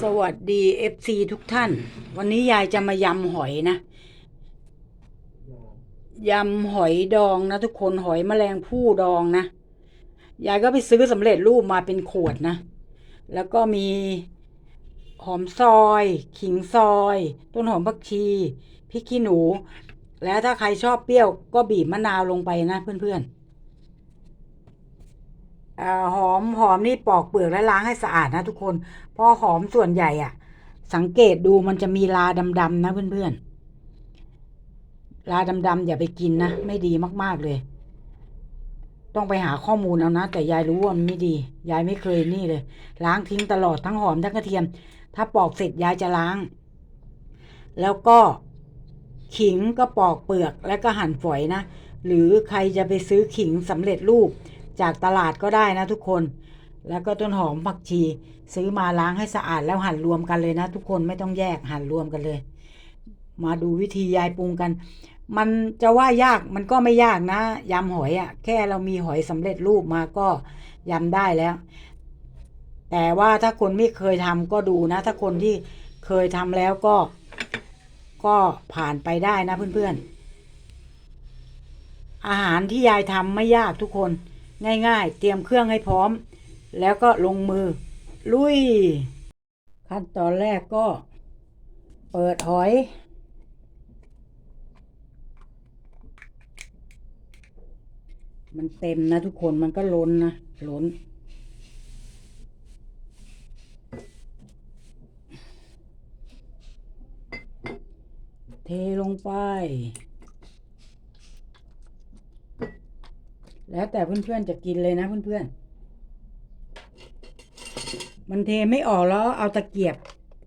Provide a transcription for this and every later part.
สวัสดีเอฟซีทุกท่าน วันนี้ยายจะมายำหอยนะ ยำหอยดองนะทุกคนหอยแมลงผู้ดองนะ ยายก็ไปซื้อสำเร็จรูปมาเป็นขวดนะ แล้วก็มีหอมซอย ขิงซอย ต้นหอมผักชีพริกขี้หนู แล้วถ้าใครชอบเปรี้ยวก็บีบมะนาวลงไปนะเพื่อนๆ หอมหอมนี่ปอกเปลือกและล้างให้สะอาดนะทุกคนพราะหอมส่วนใหญ่อะสังเกตดูมันจะมีลาดำๆนะเพื่อนๆลาดำๆอย่าไปกินนะไม่ดีมากๆเลย ต้องไปหาข้อมูลเอานะแต่ยายรู้ว่ามันไม่ดี ยายไม่เคยนี่เลย ล้างทิ้งตลอดทั้งหอมทั้งกระเทียม ถ้าปอกเสร็จยายจะล้าง แล้วก็ขิงก็ปอกเปลือกแล้วก็หั่นฝอยนะหรือใครจะไปซื้อขิงสำเร็จรูป จากตลาดก็ได้นะทุกคน แล้วก็ต้นหอมผักชี ซื้อมาล้างให้สะอาดแล้วหั่นรวมกันเลยนะ ทุกคนไม่ต้องแยกหั่นรวมกันเลย มาดูวิธียายปรุงกัน มันจะว่ายากมันก็ไม่ยากนะยำหอยอะ่ะ แค่เรามีหอยสำเร็จรูปมาก็ยำได้แล้ว แต่ว่าถ้าคนไม่เคยทำก็ดูนะ ถ้าคนที่เคยทำแล้วก็ ก็ผ่านไปได้นะเพื่อนๆอาหารที่ยายทำไม่ยากทุกคน ง่าย ๆ เตรียมเครื่องให้พร้อม แล้วก็ลงมือ ลุย ขั้นตอนแรกก็ เปิดหอย มันเต็มนะทุกคนมันก็ล้นนะล้นเทลงไป แล้วแต่เพื่อนๆจะกินเลยนะเพื่อนๆ มันเทไม่ออกแล้วเอาตะเกียบ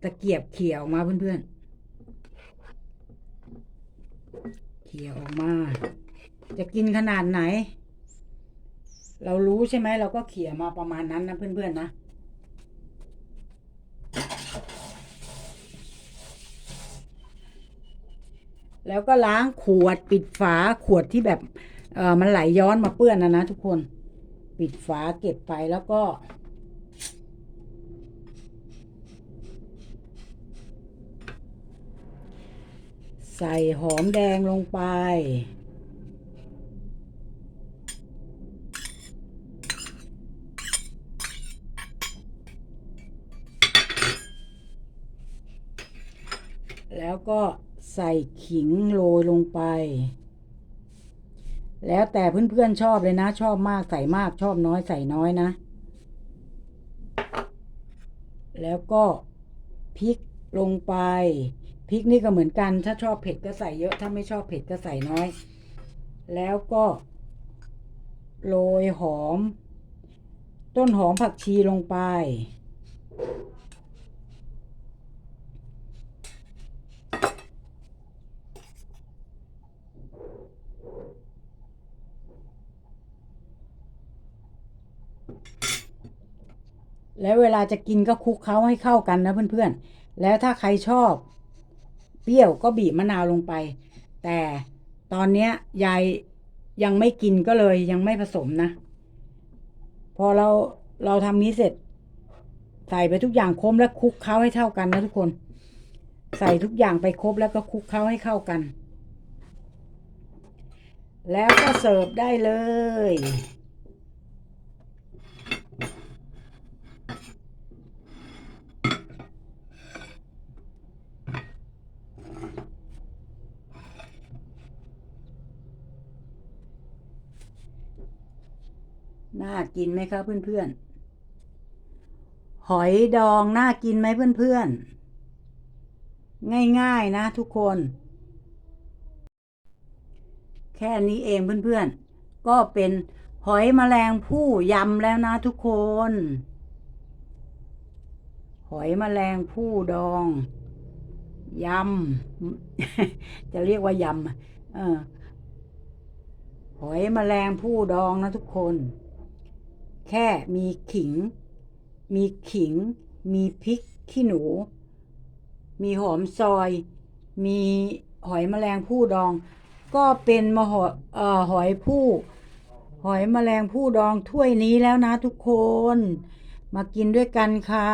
ตะเกียบเขี่ยออกมาเพื่อนๆ เขี่ยออกมา จะกินขนาดไหน เรารู้ใช่ไหมเราก็เขี่ยมาประมาณนั้นนะเพื่อนๆนะแล้วก็ล้างขวดปิดฝาขวดที่แบบ เออมันไหลย้อนมาเปื้อนนะนะทุกคน ปิดฝาเก็บไปแล้วก็ ใส่หอมแดงลงไป แล้วก็ใส่ขิงโรยลงไป แล้วแต่เพื่อนๆชอบเลยนะ ชอบมากใส่มากชอบน้อยใส่น้อยนะ แล้วก็พริกลงไปพริกนี่ก็เหมือนกัน ถ้าชอบเผ็ดก็ใส่เยอะ ถ้าไม่ชอบเผ็ดก็ใส่น้อย แล้วก็โรยหอม ต้นหอมผักชีลงไป แล้วเวลาจะกินก็คลุกเคล้าให้เข้ากันนะเพื่อนๆ แล้วถ้าใครชอบ เปรี้ยวก็บีบมะนาวลงไป แต่ตอนเนี้ยยายยังไม่กินก็เลยยังไม่ผสมนะ พอเราเราทำนี้เสร็จ ใส่ไปทุกอย่างครบแล้วคลุกเคล้าให้เท่ากันนะทุกคน ใส่ทุกอย่างไปครบแล้วก็คลุกเคล้าให้เข้ากัน แล้วก็เสิร์ฟได้เลย น่ากินไหมครับเพื่อนๆ หอยดองน่ากินไหมเพื่อนๆ ง่ายๆนะทุกคน แค่นี้เองเพื่อนๆ ก็เป็นหอยแมลงผู้ยำแล้วนะทุกคน หอยแมลงผู้ดองยำ จะเรียกว่ายำอะเออหอยแมลงผู้ดองนะทุกคน แค่มีขิง มีขิง มีพริกขี้หนู มีหอมซอย มีหอยแมลงผู้ดอง ก็เป็นมหอหอยผู้หอยแมลงผู้ดองถ้วยนี้แล้วนะทุกคน มากินด้วยกันค่ะ